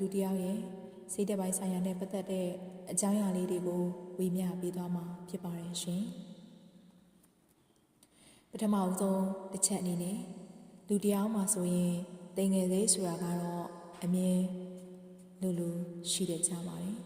သူတစ်ယောက်ရဲ့စိတ်တပိုင်းဆိုင်ရာနဲ့ပတ်သက်တဲ့အကြောင်းအရာလေးတွေကိုဝေမျှပေးသွားမှာဖြစ်ပါတယ်ရှင်ပထမအဆုံးတစ်ချက်အနေနဲ့လူတစ်ယောက်မှာဆိုရင်တိမ်ငယ်သေးဆိုတာကတော့အမြင်လူလူရှိတဲ့ကြပါတယ်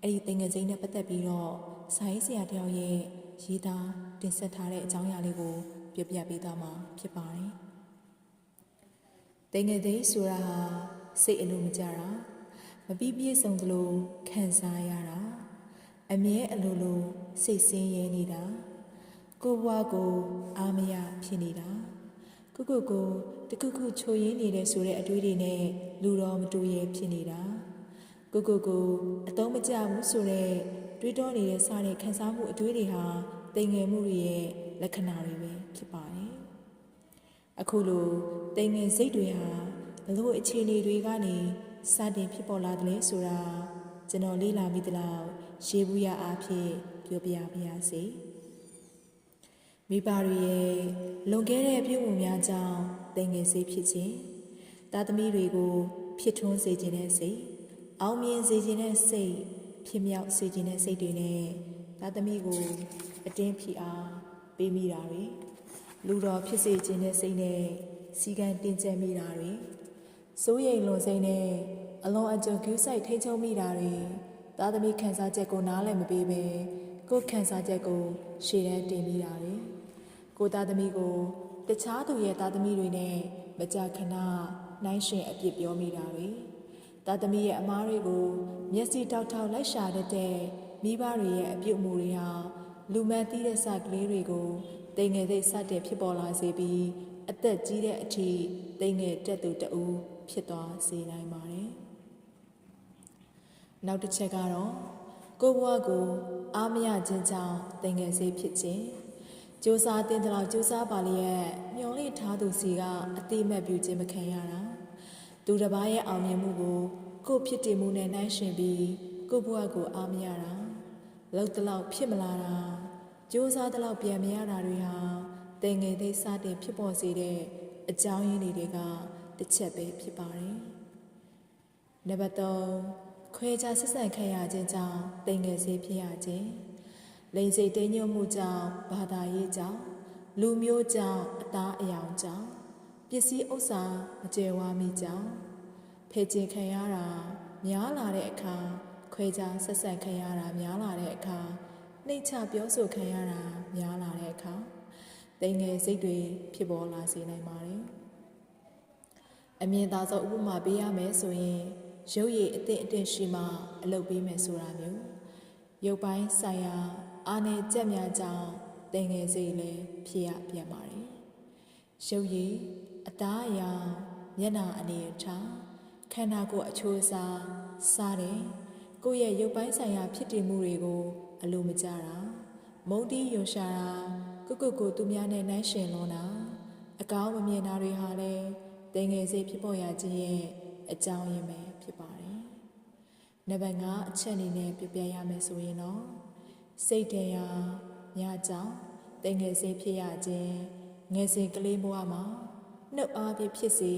အဲ့ဒီတိမ်ငယ်စိမ်းနဲ့ပတ်သက်ပြီးတော့စာရေးဆရာတစ်ယောက်ရဲ့ရေးသားတင်ဆက်ထားတဲ့အကြောင်းအရာလေးကိုပြပြပေးသွားမှာဖြစ်ပါတယ်တိမ်ငယ်သေးဆိုတာဟာ စိတ်အလိုမကြတာမပြီးပြည့်စုံသလိုခံစားရတာအမြဲအလိုလိုစိတ်ဆင်းရဲနေတာကိုယ်ဘဝကိုအာမရဖြစ်နေတာကိုကိုကိုတခုခုချိုရင်းနေတဲ့ဆိုတဲ့အတွေးတွေနဲ့လူတော်မတူရဲဖြစ်နေတာကိုကိုကိုအတုံးမကြဘူးဆိုတဲ့တွေးတောနေတဲ့စားတဲ့ခံစားမှုအတွေးတွေဟာတိမ်ငယ်မှုတွေရဲ့လက္ခဏာတွေပဲဖြစ်ပါတယ်အခုလိုတိမ်ငယ်စိတ်တွေဟာဘ လို့အခြေအနေတွေကနေစတင်ဖြစ်ပေါ်လာတယ်လဲဆိုတာကျွန်တော်လေ့လာမိသလောက်ရှေးဘူးရအားဖြင့်ပြောပြပါရစေမိဘတွေရဲ့လွန်ခဲ့တဲ့ပြုမှုများကြောင့်တိမ်ငယ်စိတ်ဖြစ်ခြင်းသားသမီးတွေကိုဖြစ်ထွန်းစေခြင်းတဲ့စိတ်အောင်မြင်စေခြင်းတဲ့စိတ်ဖြစ်မြောက်စေခြင်းတဲ့စိတ်တွေနဲ့သားသမီးကိုအတင်းဖိအားပေးမိတာတွေလူတော်ဖြစ်စေခြင်းတဲ့စိတ်နဲ့စီကံတင်ကြမိတာတွေ စိုးရိမ်လွန်စိမ့်နဲ့အလွန်အကျွံကူးဆိုင်ထိန်ချုံမိတာတွေသားသမီးခံစားချက်ကိုနားလည်မပေးဘဲကိုယ်ခံစားချက်ကိုရှေ့တန်းတင်မိတာတွေကိုယ်သားသမီးကိုတခြားသူရဲ့သားသမီးတွေနဲ့မကြာခဏနှိုင်းရှင်အပြစ်ပြောမိတာတွေသားသမီးရဲ့အမားတွေကိုမျက်စိတောက်တောက်လိုက်ရှာတတ်တဲ့မိဘတွေရဲ့အပြုတ်အမူတွေဟာလူမှန်သီးတဲ့စကလေးတွေကိုတိမ်ငယ်သိစတဲ့ဖြစ်ပေါ်လာစေပြီးအသက်ကြီးတဲ့အထိတိမ်ငယ်တက်သူတအူး ဖြစ်သွားစေနိုင်ပါတယ်။နောက်တစ်ချက်ကတော့ကိုယ့်ဘဝကိုအားမရခြင်းကြောင့်တိမ်ငယ်စေဖြစ်ခြင်းစူးစမ်းတင်တဲ့လောက်စူးစမ်းပါလျက်မျောလိထားသူစီကအတိမတ်ပြုခြင်းမခံရတာသူတစ်ပါးရဲ့အောင်မြင်မှုကိုကိုယ့်ဖြစ်တည်မှုနဲ့နှိုင်းယှဉ်ပြီးကိုယ့်ဘဝကိုအားမရတာလောက်တလောက်ဖြစ်မလာတာစူးစမ်းတလောက်ပြန်မရတာတွေဟာတင်ငယ်သိစတင်ဖြစ်ပေါ်စေတဲ့အကြောင်းရင်းတွေက တစ်ချက်ပဲဖြစ်ပါတယ်နံပါတ်3ခွဲခြားဆက်ဆံခံရခြင်းကြောင့်တင်ငယ်စေဖြစ်ရခြင်းလိန်စိတ်တိမ်ညွတ်မှုကြောင့်ဘာသာရေးကြောင့်လူမျိုးကြောင့်အသားအယောင်ကြောင့်ပစ္စည်းဥစ္စာမကျေဝါမိကြောင့်ဖေကျင်ခံရတာများလာတဲ့အခါခွဲခြားဆက်ဆံခံရတာများလာတဲ့အခါနှိတ်ချပြောဆိုခံရတာများလာတဲ့အခါတိမ်ငယ်စိတ်တွေဖြစ်ပေါ်လာစေနိုင်ပါတယ် အမြင်သာဆုံးဥပမာပေးရမယ်ဆိုရင်ရုပ်ရည်အသင့်အတင့်ရှိမှအလုပ်ပေးမယ်ဆိုတာမျိုးရုပ်ပိုင်းဆိုင်ရာအာနယ်ကြက်များကြောင့်တင်ငယ်စိတ်လည်းဖြစ်ရပြန်ပါတယ်။ရုပ်ရည်အသားအရာမျက်နှာအနေအထားခန္ဓာကိုယ်အချိုးအစားစားတယ်ကိုယ့်ရဲ့ရုပ်ပိုင်းဆိုင်ရာဖြစ်တည်မှုတွေကို အလိုမကျတာမုန်းတီးယွန်ရှာတာကိုကိုကိုသူများနဲ့နှိုင်းရှင်လွန်တာအကောင်းမမြင်တာတွေဟာလည်း တင်ငယ်စိတ်ဖြစ်ပေါ်ရခြင်းရဲ့အကြောင်းရင်းပဲဖြစ်ပါတယ်။နံပါတ်5အချက်အနေနဲ့ပြပြရမယ်ဆိုရင်တော့စိတ်တရားညကြောင့်တငယ်စင်ဖြစ်ရခြင်းငယ်စဉ်ကလေးဘဝမှာနှုတ်အားဖြင့်ဖြစ်စေ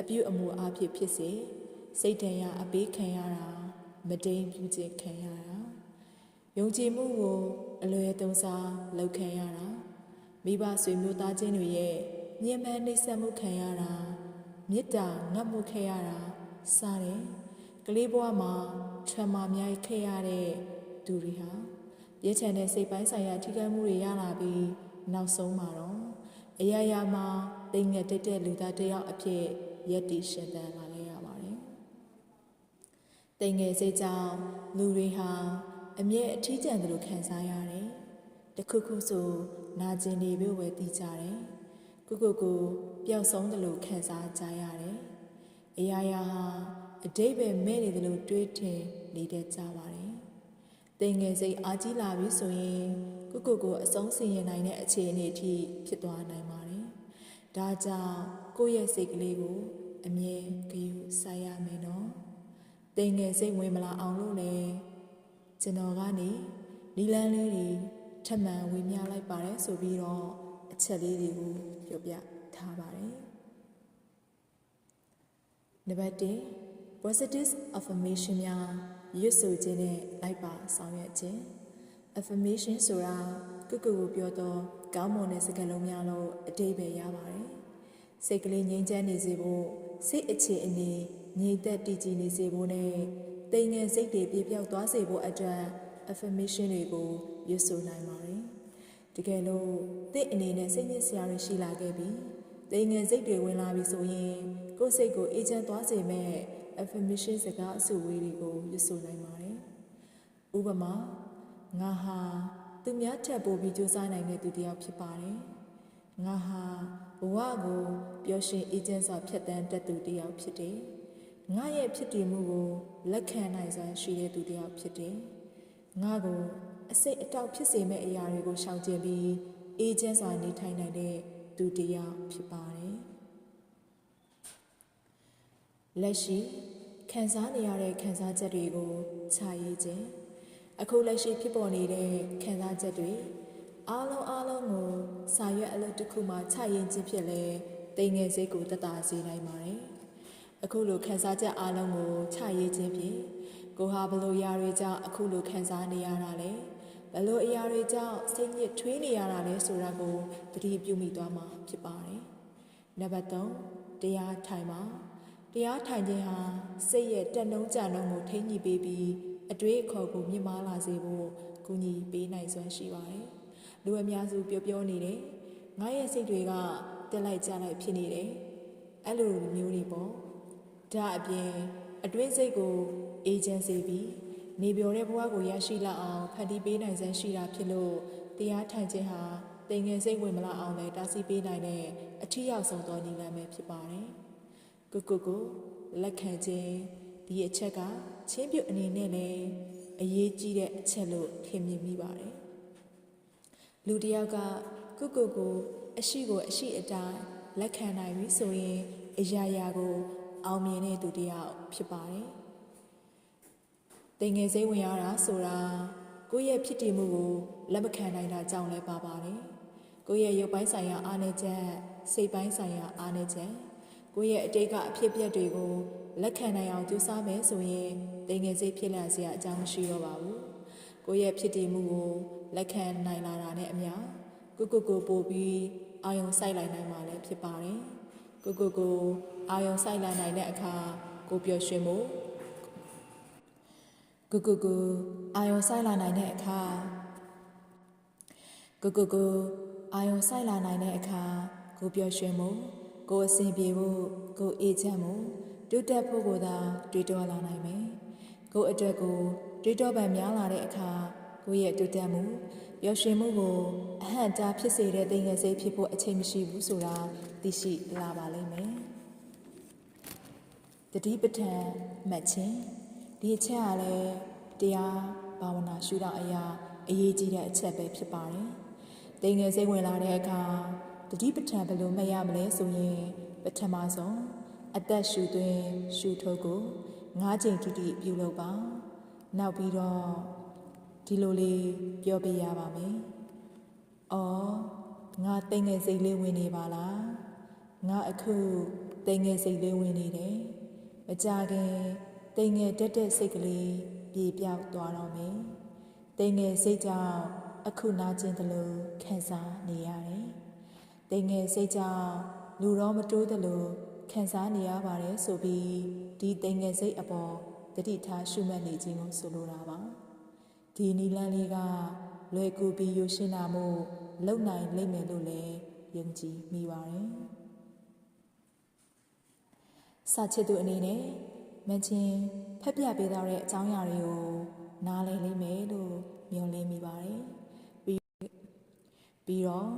အပြုအမူအားဖြင့်ဖြစ်စေစိတ်တရားအပေးခံရတာမတိမ်ပြုခြင်းခံရတာယုံကြည်မှုကိုအလွယ်သုံးစားလုပ်ခံရတာမိဘဆွေမျိုးသားချင်းတွေရဲ့ညှဉ်းပန်းနှိပ်စက်မှုခံရတာ မေတ္တာငတ်မှုခံရတာစတဲ့ကလေးဘဝမှာထမများခဲ့ရတဲ့သူတွေဟာပြည့်ချန်တဲ့စိတ်ပိုင်းဆိုင်ရာထိခိုက်မှုတွေရလာပြီးနောက်ဆုံးမှာတော့အရာရာမှာတိမ်ငက်တက်တဲ့လူသားတစ်ယောက်အဖြစ်ယက်တီရှင်သန်လာခဲ့ရပါတယ်။တိမ်ငယ်စိတ်ကြောင့်လူတွေဟာအမြဲအထီးကျန်တယ်လို့ခံစားရတယ်။တခုခုဆိုနာကျင်နေပြီဝယ်သိကြတယ်။ ခုခုကိုပျောက်ဆုံးတယ်လို့ခံစားကြရတယ်။အရာရာဟာအတိတ်ပဲမဲ့နေတယ်လို့တွေးထင်နေတတ်ကြပါတယ်တင်ငယ်စိတ်အားကြီးလာပြီဆိုရင်ကိုကိုကိုအဆုံးစီရင်နိုင်တဲ့အခြေအနေအထိဖြစ်သွားနိုင်ပါတယ်။ဒါကြောင့်ကိုယ့်ရဲ့စိတ်ကလေးကိုအမြဲဂရုစိုက်ရမယ်နော်။တင်ငယ်စိတ်ဝင်မလာအောင်လို့လည်းကျွန်တော်ကနေနီလန်းလေးတွေထပ်မံဝေမျှလိုက်ပါတယ်ဆိုပြီးတော့ အချက်လေးတွေကိုပြောပြထားပါတယ်။နံပါတ်1 positive affirmation များရွတ်ဆိုခြင်းနဲ့လိုက်ပါဆောင်ရွက်ခြင်း affirmation ဆိုတာကုကုကိုပြောတော့ကောင်းမွန်တဲ့စကားလုံးများလို့အတိတ်ပဲရပါတယ်စိတ်ကလေးငြိမ်းချမ်းနေစေဖို့စိတ်အခြေအနေငြိမ်သက်တည်ကြည်နေစေဖို့နဲ့တိမ်ငယ်စိတ်တွေပြေပြောက်သွားစေဖို့အတွက် affirmation တွေကိုရွတ်ဆိုနိုင်ပါ တယ်တကယ်လို့သင့်အနေနဲ့စိတ်ညစ်စရာတွေရှိလာခဲ့ပြီတိမ်ငယ်စိတ်တွေဝင်လာပြီဆိုရင်ကိုယ်စိတ်ကိုအေးချမ်းသွားစေမဲ့ affirmation စကားအစုဝေးတွေကိုရွတ်ဆိုနိုင်ပါတယ်ဥပမာငါဟာသူများထက်ပိုပြီးကြိုးစားနိုင်တဲ့သူတစ်ယောက်ဖြစ်ပါတယ်။ငါဟာဘဝကိုပျော်ရွှင်အေးချမ်းစွာဖြတ်သန်းတတ်သူတစ်ယောက်ဖြစ်တယ်။ငါရဲ့ဖြစ်တည်မှုကိုလက်ခံနိုင်စွမ်းရှိတဲ့သူတစ်ယောက်ဖြစ်တယ်။ငါကို အစိတ်အတောက်ဖြစ်စေမဲ့အရာတွေကိုရှောင်ကျဉ်ပြီးအေးချမ်းစွာနေထိုင်နိုင်တဲ့သူတစ်ယောက်ဖြစ်ပါတယ်။လက်ရှိခံစားနေရတဲ့ခံစားချက်တွေကိုခြာရေးခြင်းအခုလက်ရှိဖြစ်ပေါ်နေတဲ့ခံစားချက်တွေအားလုံးအားလုံးကိုစာရွက်အလုပ်တစ်ခုမှခြရင်ခြင်းဖြစ်လဲတိမ်ငယ်စိတ်ကိုတတာစေနိုင်ပါတယ်။အခုလိုခံစားချက်အားလုံးကိုခြရေးခြင်းဖြင့် ကိုဟာဘလို့အရာတွေကြောင့်အခုလိုခံစားနေရတာလဲဘလို့အရာတွေကြောင့်စိတ်ညစ်ထွေးနေရတာလဲဆိုတာကိုသတိပြုမိသွားမှာဖြစ်ပါတယ်။နံပါတ်3တရားထိုင်ပါတရားထိုင်ခြင်းဟာစိတ်ရဲ့တက်နှုံးကြနှုံးကိုထိန်းညှိပေးပြီးအတွေးအခေါ်ကိုမြင့်မားလာစေဖို့ကူညီပေးနိုင်စွမ်းရှိပါတယ်။လူအများစုပြောပြောနေတယ်။ငါရဲ့စိတ်တွေကတက်လိုက်ကြလိုက်ဖြစ်နေတယ်။အဲ့လိုမျိုးတွေပေါ့။ဒါအပြင် အတွင်းစိတ်ကိုအေဂျင့်စေပြီးနေပြောတဲ့ဘဝကိုရရှိလာအောင်ဖန်တီးပေးနိုင်စွမ်းရှိတာဖြစ်လို့တရားထိုင်ခြင်းဟာတင်ငယ်စိတ်ဝင်မလာအောင်လည်းတားဆီးပေးနိုင်တဲ့အထီးရောက်ဆုံးသောနည်းလမ်းပဲဖြစ်ပါတယ်။ကိုကိုကိုလက်ခံခြင်းဒီအချက်ကချင်းပြုတ်အနေနဲ့လည်းအရေးကြီးတဲ့အချက်လို့ထင်မြင်မိပါတယ်လူတစ်ယောက်ကကုကုကိုအရှိကိုအရှိအတိုင်းလက်ခံနိုင်ပြီဆိုရင်အရာရာကို အောင်မြင်တဲ့သူတစ်ယောက်ဖြစ်ပါတယ်တင်ငယ်စိတ်ဝင်ရတာဆိုတာကိုယ့်ရဲ့ဖြစ်တည်မှုကိုလက်မခံနိုင်တာကြောင့်လည်းပါပါတယ်ကိုယ့်ရဲ့ရုပ်ပိုင်းဆိုင်ရာအားနည်းချက်စိတ်ပိုင်းဆိုင်ရာအားနည်းချက်ကိုယ့်ရဲ့အတိတ်ကအဖြစ်အပျက်တွေကိုလက်ခံနိုင်အောင်ကြိုးစားမယ်ဆိုရင်တိမ်ငယ်စိတ်ဖြစ်လာစရာအကြောင်းမရှိတော့ပါဘူးကိုယ့်ရဲ့ဖြစ်တည်မှုကိုလက်ခံနိုင်လာတာနဲ့အမျှကိုကိုကိုပို့ပြီးအာယုံစိုက်လိုက်နိုင်မှာလည်းဖြစ်ပါတယ် ကိုကိုကိုအာယုံစိုက်လိုက်နိုင်တဲ့အခါကိုပျော်ရွှင်မှုကိုကိုကိုအာယုံစိုက်လာနိုင်တဲ့အခါကိုကိုကိုအာယုံစိုက်လာနိုင်တဲ့အခါကိုပျော်ရွှင်မှုကိုအစဉ်ပြေဖို့ကိုအေးချမ်းမှုတိုးတက်ဖို့ကိုသာတွေးတောလာနိုင်မယ်။ကိုယ့်အတွက်ကိုတွေးတောပံများလာတဲ့အခါကိုယ့်ရဲ့တိုးတက်မှု ပျော်ရွှင်မှုကိုအဟန့်ကြားဖြစ်စေတဲ့သင်္ကန်းစိတ်ဖြစ်ဖို့အချိန်မရှိဘူးဆိုတာသိရှိလာပါလိမ့်မယ်။တတိပဋ္ဌာန်မှတ်ခြင်းဒီအချက်ကလည်းတရားဘာဝနာရှုတာအရာအရေးကြီးတဲ့အချက်ပဲဖြစ်ပါတယ်။သင်္ကန်းစိတ်ဝင်လာတဲ့အခါတတိပဋ္ဌာန်ဘယ်လိုမှတ်ရမလဲဆိုရင်ပထမဆုံးအသက်ရှူသွင်းရှူထုတ်ကို၅ချိန်တိတိပြုလုပ်ပါနောက်ပြီးတော့ ဒီလိုလေးပြောပြရပါမယ်။အော်ငါတိမ်ငယ်စိတ်လေးဝင်နေပါလား။ငါအခုတိမ်ငယ်စိတ်လေးဝင်နေတယ်။မကြခင်တိမ်ငယ်တက်တဲ့စိတ်ကလေးပြေပြောက်သွားတော့မယ်။တိမ်ငယ်စိတ်ကြောင့်အခုနာကျင်တယ်လို့ခံစားနေရတယ်။တိမ်ငယ်စိတ်ကြောင့်လူတော့မတိုးတယ်လို့ခံစားနေရပါတယ်ဆိုပြီးဒီတိမ်ငယ်စိတ်အပေါ်တတိထားရှုမှတ်နေခြင်းကိုဆိုလိုတာပါ ဒီနီလန်းလေးကလွယ်ကူပြီးရုရှင်းတာမို့လုံနိုင်လိမ့်မယ်လို့လည်းယုံကြည်မိပါတယ်စာချစ်သူအနေနဲ့မချင်းဖက်ပြပေးထားတဲ့အကြောင်းအရာတွေကိုနားလည်လိမ့်မယ်လို့မျှော်လင့်မိပါတယ်ပြီးပြီးတော့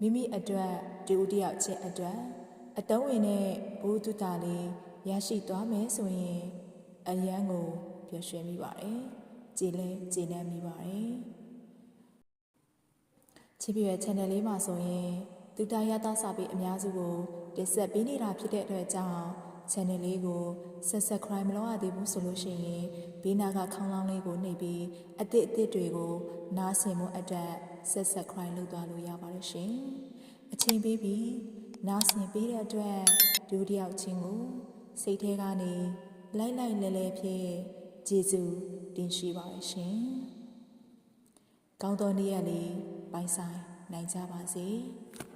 မိမိအတွက်တူတယောက်ချင်းအတွက်အတုံးဝင်တဲ့ဘုဒ္ဓတာလေးရရှိသွားမယ်ဆိုရင်အယံကိုပျော်ရွှင်မိပါတယ်။ ကြည်လဲကြည်နပ်မိပါတယ်။ချစ်ပြရဲ့ channel လေးမှာဆိုရင်သူတရတာစာပေအများစုကိုတင်ဆက်ပေးနေတာဖြစ်တဲ့အတွက်ကြောင့် channel လေးကို subscribe မလုပ်ရသေးဘူးဆိုလို့ရှိရင်ဘေးနာကခေါင်းလောင်းလေးကိုနှိပ်ပြီးအသစ်အသစ်တွေကိုနားဆင်မှုအတွက် subscribe လုပ်သွားလို့ရပါတယ်ရှင်။အချိန်ပေးပြီးနားဆင်ပေးတဲ့အတွက်ဒုတိယချင်းကိုစိတ်ထဲကနေလိုက်လိုက်လဲလဲဖြင့် ကျေးဇူးတင်ရှိပါရရှင်။ကောင်းသောနေ့ရက်လေးပိုင်ဆိုင်နိုင်ကြပါစေ။